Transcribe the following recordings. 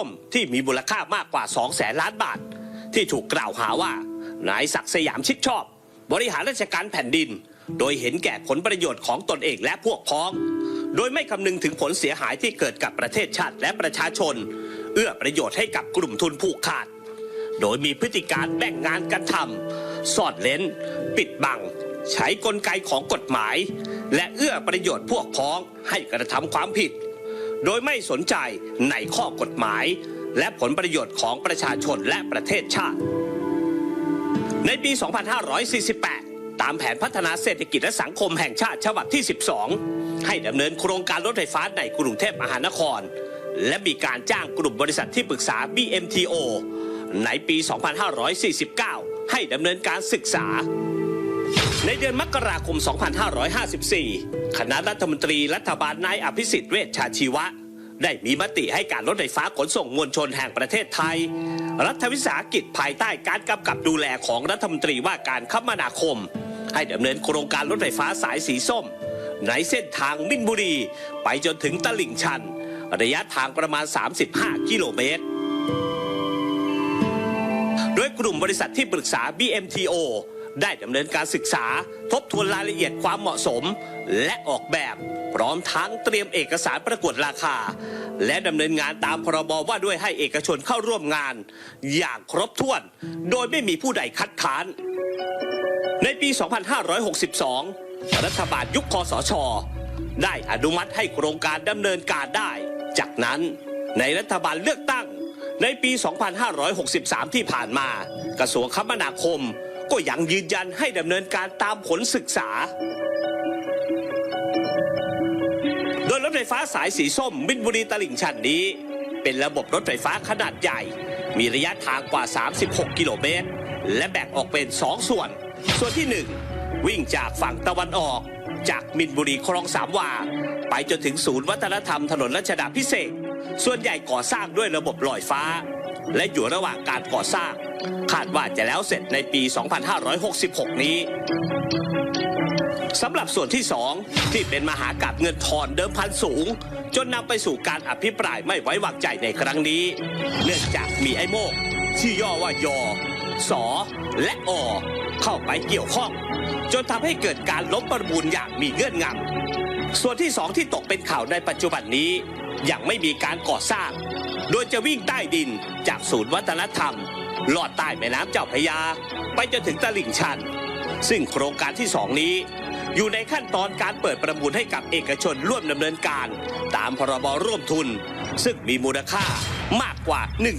ส้มที่มีมูลค่ามากกว่า2แสนล้านบาท ที่ถูกกล่าวหาว่านายศักดิ์สยามชิดชอบ บริหารราชการแผ่นดิน โดยเห็นแก่ผลประโยชน์ของตนเองและพวกพ้อง โดยไม่คำนึงถึงผลเสียหายที่เกิดกับประเทศชาติและประชาชน เอื้อประโยชน์ให้กับกลุ่มทุนผูกขาด โดยมีพฤติการแบ่งงานกันทำซ่อนเล้น ปิดบัง ใช้กลไกของกฎหมาย และเอื้อประโยชน์พวกพ้องให้กระทำความผิด โดยไม่สนใจในข้อกฎหมาย และผลประโยชน์ของประชาชนและประเทศชาติ ในปี 2548 ตามแผนพัฒนาเศรษฐกิจและสังคมแห่งชาติฉบับที่ 12 ให้ดำเนินโครงการรถไฟฟ้าในกรุงเทพมหานคร และมีการจ้างกลุ่มบริษัทที่ปรึกษา BMTO ในปี 2549 ให้ดำเนินการศึกษา ในเดือนมกราคม 2554 คณะรัฐมนตรีรัฐบาลนายอภิสิทธิ์เวชชาชีวะ ได้มีมติให้การรถไฟฟ้าขนส่งมวลชนแห่งประเทศไทย รัฐวิสาหกิจภายใต้การกำกับดูแลของรัฐมนตรีว่าการคมนาคม ให้ดำเนินโครงการรถไฟฟ้าสายสีส้ม ในเส้นทางมินบุรี ไปจนถึงตลิ่งชัน ระยะทางประมาณ 35 กิโลเมตร โดยกลุ่มบริษัทที่ปรึกษา BMTO ได้ดำเนินการศึกษา ทบทวนรายละเอียดความเหมาะสม และออกแบบ พร้อมทั้งเตรียมเอกสารประกวดราคา และดำเนินงานตามพรบว่าด้วยให้เอกชนเข้าร่วมงาน อย่างครบถ้วน โดยไม่มีผู้ใดคัดค้าน ในปี 2562 รัฐบาลยุคคอสช ได้อนุมัติให้โครงการดำเนินการได้ จากนั้นในรัฐบาลเลือกตั้งในปี 2563 ที่ผ่านมา กระทรวงคมนาคม ก็ยังยืนยันให้ดำเนินการตามผลศึกษา โดยรถไฟฟ้าสายสีส้มมินบุรีตลิ่งชันนี้ เป็นระบบรถไฟฟ้าขนาดใหญ่ มีระยะทางกว่า 36 กิโลเมตร และแบ่งออกเป็น 2 ส่วน ส่วนที่ 1 วิ่งจากฝั่งตะวันออก จากมินบุรีคลองสามวา ไปจนถึงศูนย์วัฒนธรรมถนนรัชดาพิเศษ ส่วนใหญ่ก่อสร้างด้วยระบบลอยฟ้า และอยู่ระหว่างการก่อสร้าง คาดว่าจะแล้วเสร็จในปี 2566 นี้สำหรับส่วนที่ 2 ที่เป็นมหากาบเงินทอนเดิมพันสูง จนนำไปสู่การอภิปรายไม่ไว้วางใจในครั้งนี้ เนื่องจากมีไอ้โมกชื่อย่อว่ายอสอและอเข้าไปเกี่ยวข้อง จนทำให้เกิดการล้มประมูลอย่างมีเงื่อนงำส่วนที่2ที่ตกเป็นข่าวในปัจจุบันนี้ยังไม่มีการก่อสร้าง โดยจะวิ่งใต้ดินจากศูนย์วัฒนธรรม ลอดใต้แม่น้ำเจ้าพระยา ไปจนถึงตลิ่งชัน ซึ่งโครงการที่สองนี้ อยู่ในขั้นตอนการเปิดประมูลให้กับเอกชนร่วมดำเนินการ ตามพรบร่วมทุน ซึ่งมีมูลค่ามากกว่า 1 2 0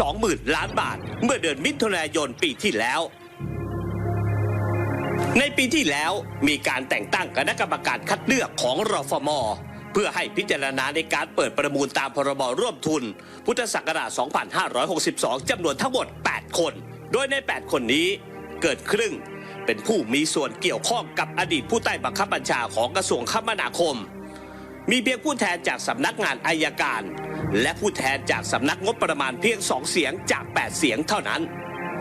0 0 0 ล้านบาท เมื่อเดือนมิถุนายนปีที่แล้ว ในปีที่แล้วมีการแต่งตั้งคณะกรรมการคัดเลือกของรฟม เพื่อให้พิจารณาในการเปิดประมูลตามพรบร่วมทุน พุทธศักราช 2562 จำนวนทั้งหมด 8 คน โดยใน 8 คนนี้เกิดครึ่ง เป็นผู้มีส่วนเกี่ยวข้องกับอดีตผู้ใต้บังคับบัญชาของกระทรวงคมนาคม มีเพียงผู้แทนจากสำนักงานอายการ และผู้แทนจากสำนักงบประมาณเพียงสองเสียงจาก 8 เสียงเท่านั้น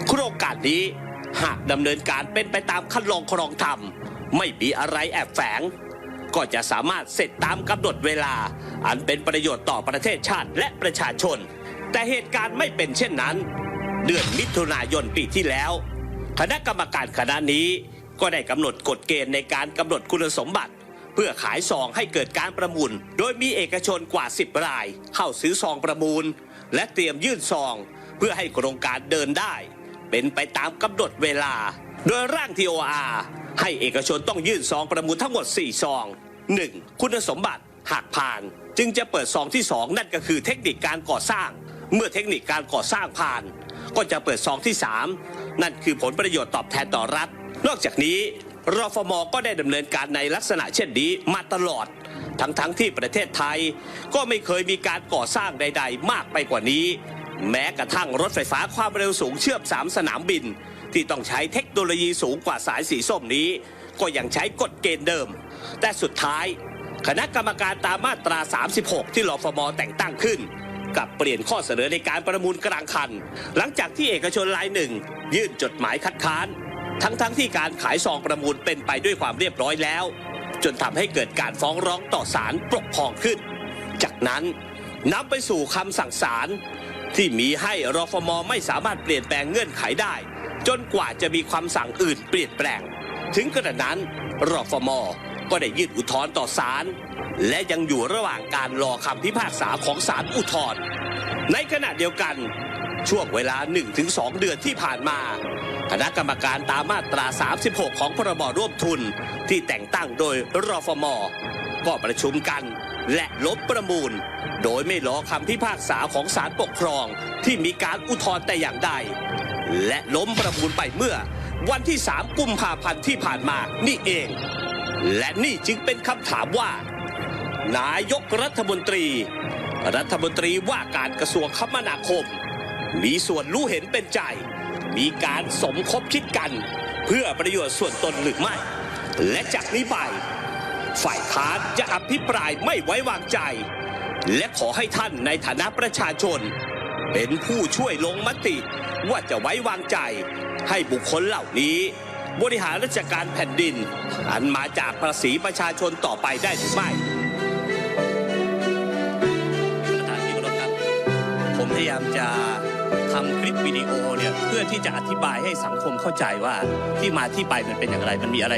โครงการนี้หากดำเนินการเป็นไปตามคันลองครองธรรม ไม่มีอะไรแอบแฝง ก็จะสามารถเสร็จตามกำหนดเวลา อันเป็นประโยชน์ต่อประเทศชาติและประชาชน แต่เหตุการณ์ไม่เป็นเช่นนั้น เดือนมิถุนายนปีที่แล้ว คณะกรรมการคณะนี้ก็ได้กำหนดกฎเกณฑ์ในการกำหนดคุณสมบัติ เพื่อขายซองให้เกิดการประมูล โดยมีเอกชนกว่า 10 ราย เข้าซื้อซองประมูล และเตรียมยื่นซอง เพื่อให้โครงการเดินได้ เป็นไปตามกำหนดเวลา โดยร่าง TOR ให้เอกชนต้องยื่นซองประมูลทั้งหมด 4 ซอง 1. คุณสมบัติหากผ่าน จึงจะเปิดซองที่ 2 นั่นก็คือเทคนิคการก่อสร้าง เมื่อเทคนิคการก่อสร้างผ่าน ก็จะเปิดซองที่ 3 นั่นคือผลประโยชน์ตอบแทนต่อรัฐ นอกจากนี้รฟมก็ได้ดำเนินการในลักษณะเช่นนี้มาตลอด ทั้งๆทที่ประเทศไทย ก็ไม่เคยมีการก่อสร้างใด ๆ มากไปกว่านี้ แม้กระทั่งรถไฟฟ้าความเร็วสูงเชื่อมสามสนามบิน ที่ต้องใช้เทคโนโลยีสูงกว่าสายสีส้มนี้ ก็ยังใช้กฎเกณฑ์เดิม แต่สุดท้าย คณะกรรมการตามมาตรา 36 ที่รฟมแต่งตั้งขึ้นกับเปลี่ยนข้อเสนอในการประมูลกลางคัน หลังจากที่เอกชนรายหนึ่ง ยื่นจดหมายคัดค้าน ทั้งๆทที่การขายซองประมูลเป็นไปด้วยความเรียบร้อยแล้ว จนทำให้เกิดการฟ้องร้องต่อศาลปกครองขึ้น จากนั้นนำไปสู่คำสั่งศาลที่มีให้รฟมไม่สามารถเปลี่ยนแปลงเงื่อนไขได้ จนกว่าจะมีคำสั่งอื่นเปลี่ยนแปลง ถึงกระนั้นรอฟมก็ได้ยื่นอุทธรณ์ต่อศาลและยังอยู่ระหว่างการรอคำพิพากษาของศาลอุทธรณ์ในขณะเดียวกันช่วงเวลา 1-2 เดือนที่ผ่านมาคณะกรรมการตามมาตรา 36 ของพรบร่วมทุนที่แต่งตั้งโดยรอฟมก็ประชุมกันและลบประมูล โดยไม่รอคำพิพากษาของศาลปกครองที่มีการอุทธรณ์แต่อย่างใด และล้มประมูลไปเมื่อ วันที่ 3 กุมภาพันธ์ที่ผ่านมานี่เอง และนี่จึงเป็นคำถามว่า นายกรัฐมนตรี รัฐมนตรีว่าการกระทรวงคมนาคม มีส่วนรู้เห็นเป็นใจ มีการสมคบคิดกัน เพื่อประโยชน์ส่วนตนหรือไม่ และจากนี้ไปฝ่ายค้านจะอภิปรายไม่ไว้วางใจ และขอให้ท่านในฐานะประชาชน เป็นผู้ช่วยลงมติ ว่าจะไว้วางใจ ให้บุคคลเหล่านี้ บริหารราชการแผ่นดิน อันมาจากภาษีประชาชนต่อไปได้หรือไม่ประธานที่เคารพครับ ผมพยายามจะทำคลิปวิดีโอเนี่ยเพื่อที่จะอธิบายให้สังคมเข้าใจว่าที่มาที่ไปมันเป็นอย่างไรมันมีอะไร